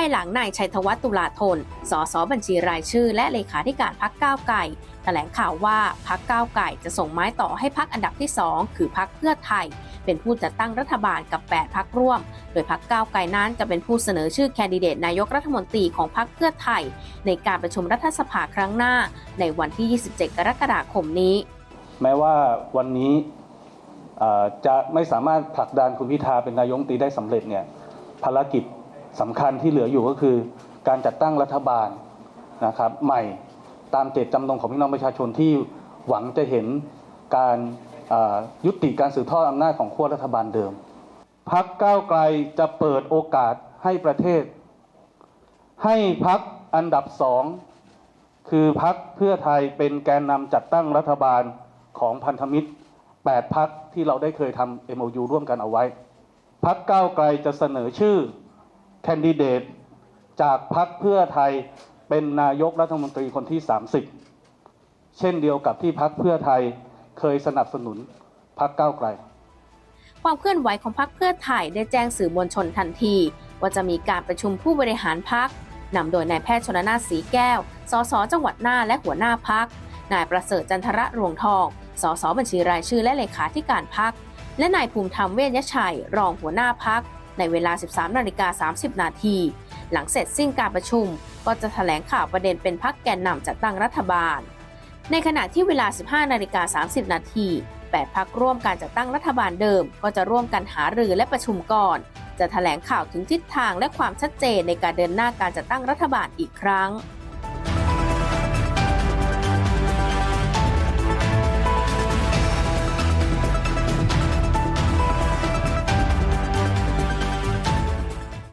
ายหลังนายชัยธวัฒน์ตุลาธน สสบัญชีรายชื่อ และเลขาธิการพักก้าวไก่แถลงข่าวว่าพักก้าวไก่จะส่งไม้ต่อให้พักอันดับที่ 2 คือพักเพื่อไทย เป็นผู้จัดตั้งรัฐบาลกับ 8 พักร่วม โดยพักก้าวไก่นั้นจะเป็นผู้เสนอชื่อแคนดิเดตนายกรัฐมนตรีของพักเพื่อไทย ในการประชุมรัฐสภาครั้งหน้า ในวันที่ 27 กรกฎาคมนี้ แม้ว่าวันนี้จะไม่สามารถผลักดันคุณพิธาเป็นนายกตีได้สำเร็จเนี่ยภารกิจ สำคัญที่เหลืออยู่ก็คือ การจัดตั้งรัฐบาลนะครับใหม่ตามเจตจำนงของพี่น้องประชาชนที่หวังจะเห็นการยุติการสืบทอดอำนาจของขั้วรัฐบาลเดิมพักก้าวไกลจะเปิดโอกาสให้ประเทศ ให้พักอันดับสองคือพักเพื่อไทยเป็นแกนนำจัดตั้งรัฐบาลของพันธมิตร 8 พักที่เราได้เคยทำ MOU ร่วมกันเอาไว้ พักก้าวไกลจะเสนอชื่อ แคนดิเดตจากพักเพื่อไทยเป็นนายกรัฐมนตรีคนที่ 30 เช่นเดียวกับที่พักเพื่อไทยเคยสนับสนุนพักก้าวไกล ความเคลื่อนไหวของพรรคเพื่อไทยได้แจ้งสื่อมวลชนทันที ว่าจะมีการประชุมผู้บริหารพรรคนำโดยนายแพทย์ชนนาถสีแก้ว สสจังหวัดน่านและหัวหน้าพรรคนายประเสริฐจันทระรวงทอง สสบัญชีรายชื่อและเลขาธิการพรรคและนายภูมิธรรมเวชยชัย รองหัวหน้าพรรค ในเวลา 13นาฬิกา30 นาที หลังเสร็จสิ้นการประชุม ก็จะแถลงข่าวประเด็นเป็นพรรคแกนนำจัดตั้งรัฐบาล ในขณะที่เวลา 15นาฬิกา30 นาที8พักร่วมการจัดตั้งรัฐบาลเดิม ก็จะร่วมกันหารือและประชุมก่อน จะแถลงข่าวถึงทิศทางและความชัดเจนในการเดินหน้าการจัดตั้งรัฐบาลอีกครั้ง